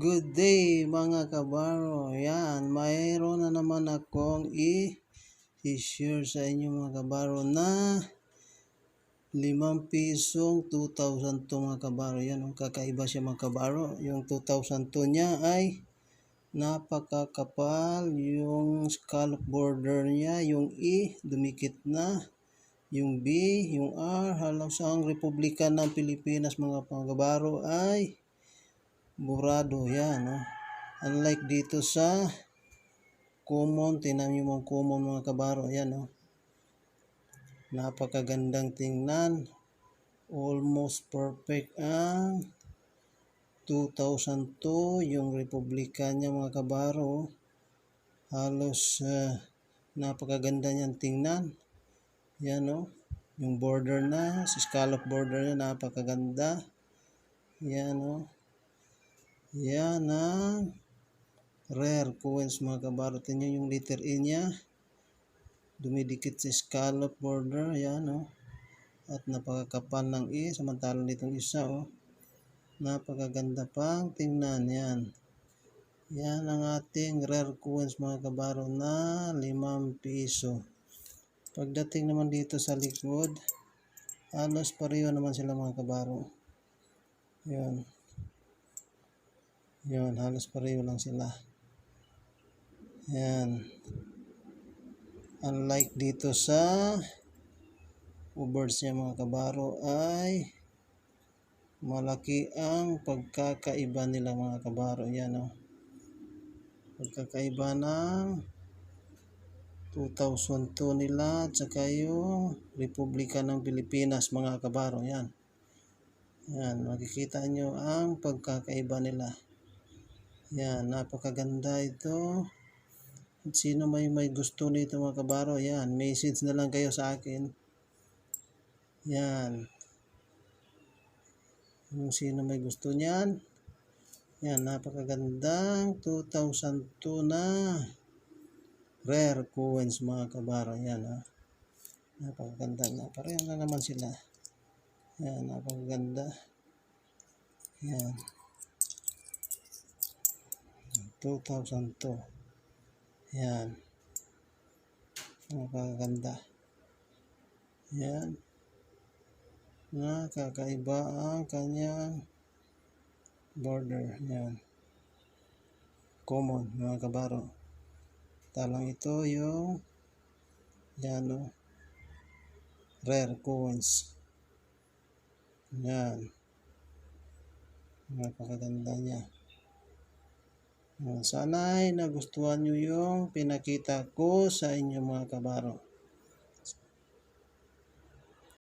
Good day mga kabaro. Yan, mayroon na naman akong i-share sa inyo mga kabaro na 5 pisong 2002 mga kabaro. Yan, ang kakaiba siya mga kabaro. Yung 2002 niya ay napakakapal. Yung scallop border niya, yung E, dumikit na. Yung B, yung R, halos ang Republika ng Pilipinas mga kabaro ay burado yan no? unlike dito sa common tinan nyo mga common mga kabaro yan no? napakagandang tingnan. Almost perfect ang 2002 yung republika niya mga kabaro. Halos uh, napakaganda niyan tingnan. Yan no? Yung border na si scallop border niya napakaganda. Yan no yan ang rare coins mga kabaro. Tingnan yung letter E niya. Dumidikit sa scallop border. Yan o. Oh. At napakakapal ng E. Samantalang nitong isa o. Oh. Napakaganda pang tingnan. Yan. Yan ang ating rare coins mga kabaro na 5 piso. Pagdating naman dito sa likod, halos pareho naman sila mga kabaro. Yan. Yun, halos pareho lang sila. Yan. Unlike dito sa Uberts niya mga kabaro ay malaki ang pagkakaiba nila mga kabaro. Yan o. Oh. Pagkakaiba ng 2002 nila at saka yung Republika ng Pilipinas mga kabaro. Yan. Yan. Makikita nyo ang pagkakaiba nila. Yan, napakaganda ito. At sino may may gusto nito mga kabaro, yan, message na lang kayo sa akin. Yan. Kung sino may gusto niyan. Yan, napakagandang 2002 na rare coins mga kabaro. Yan ha. Napakaganda na. Pareho na naman sila. Yan, napakaganda. Yan. 2002 yan. Nakakaganda yan. Nakakaiba ang kanyang border. Yan. Common mga kabaro. Talang ito yung yan o rare coins. Yan. Napakaganda niya sana ay nagustuhan nyo yung pinakita ko sa inyo mga kabaro.